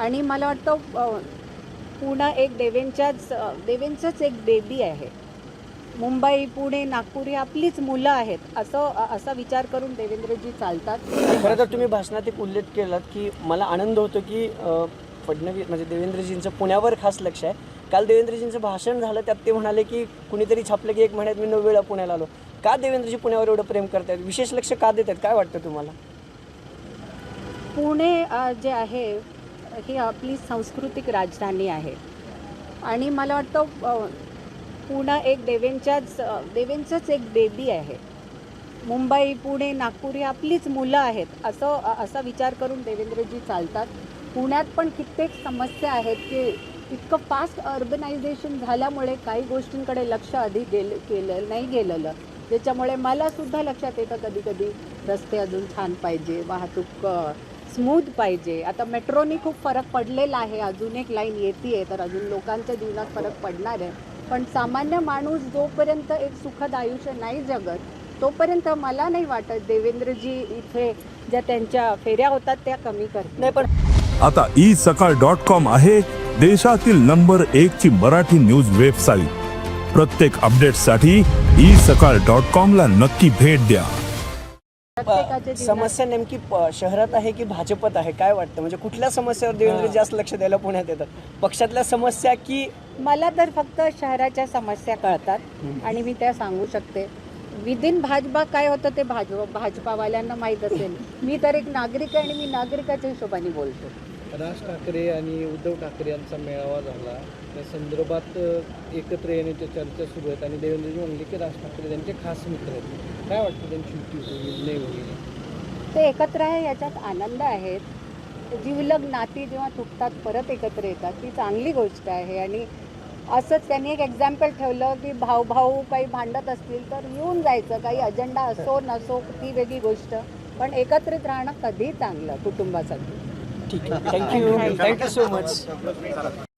आणि मला वाटतं पुणं एक देवेंच्याच देवेंचंच एक बेबी आहे. मुंबई पुणे नागपूर ही आपलीच मुलं आहेत असं असा विचार करून देवेंद्रजी चालतात. खरं तर तुम्ही भाषणात एक उल्लेख केलात की मला आनंद होतो की फडणवीस म्हणजे देवेंद्रजींचं पुण्यावर खास लक्ष आहे. काल देवेंद्रजींचं भाषण झालं त्यात ते म्हणाले की कुणीतरी छापलं की एक महिन्यात मी नऊ वेळा पुण्याला आलो. का देवेंद्रजी पुण्यावर एवढं प्रेम करतायत? विशेष लक्ष का देत आहेत काय वाटतं तुम्हाला? पुणे जे आहे ही आपली सांस्कृतिक राजधानी आहे. आणि मला वाटतं पुणे एक देवेंच्याच देवेंचंच एक बेबी आहे. मुंबई पुणे नागपूर ही आपलीच मुलं आहेत असं असा विचार करून देवेंद्रजी चालतात. पुण्यात पण कित्येक समस्या आहेत की इतकं फास्ट अर्बनायझेशन झाल्यामुळे काही गोष्टींकडे लक्ष आधी गेलं केलं नाही गेलेलं. त्याच्यामुळे मलासुद्धा लक्षात येतं कधी कधी रस्ते अजून छान पाहिजे वाहतूक स्मूथ पाहिजे. आता मेट्रोनी खूप फरक पडलेला आहे. अजून एक लाईन येते तर अजून लोकांच्या जीवनात फरक पडणार आहे. पण सामान्य माणूस जोपर्यंत एक सुखद आयुष्य नाही जगत तोपर्यंत मला नाही वाटत देवेंद्रजी इथे ज्या त्यांच्या फेऱ्या होतात त्या कमी करतील. नाही पण आता ई सकाळ डॉट कॉम आहे देशातील नंबर एक ची मराठी न्यूज वेबसाईट प्रत्येक अपडेटसाठी ई सकाळ डॉट कॉम ला नक्की भेट द्या. प्रत्येकाच्या जीवनात. समस्या नेमकी प- शहरात आहे की भाजपत आहे? काय वाटतं? म्हणजे कुठल्या समस्यावर देवेंद्र जास्त लक्ष द्यायला पुण्यात येतात? पक्षातल्या समस्या की मला तर फक्त शहराच्या समस्या कळतात आणि मी त्या सांगू शकते. विदिन भाजपा काय होतं ते भाजप भाजपावाल्यांना माहीत असेल. मी तर एक नागरिक आहे आणि मी नागरिकाच्या हिशोबाने बोलतो. राज ठाकरे आणि उद्धव ठाकरे यांचा मेळावा झाला. त्या संदर्भात एकत्र येण्याच्या चर्चा सुरू आहेत आणि देवेंद्रजी म्हणले की राज ठाकरे त्यांचे खास मित्र आहेत. काय वाटतं त्यांची युती होईल नाही होईल ते एकत्र आहे याच्यात आनंद आहेत जीवलग नाती जेव्हा तुटतात परत एकत्र येतात ती चांगली गोष्ट आहे. आणि असंच त्यांनी एक एक्झाम्पल ठेवलं की भाऊ भाऊ काही भांडत असतील तर येऊन जायचं. काही अजेंडा असो नसो ती वेगळी गोष्ट. पण एकत्रित राहणं कधी चांगलं कुटुंबासाठी. ठीक आहे थँक्यू थँक्यू सो मच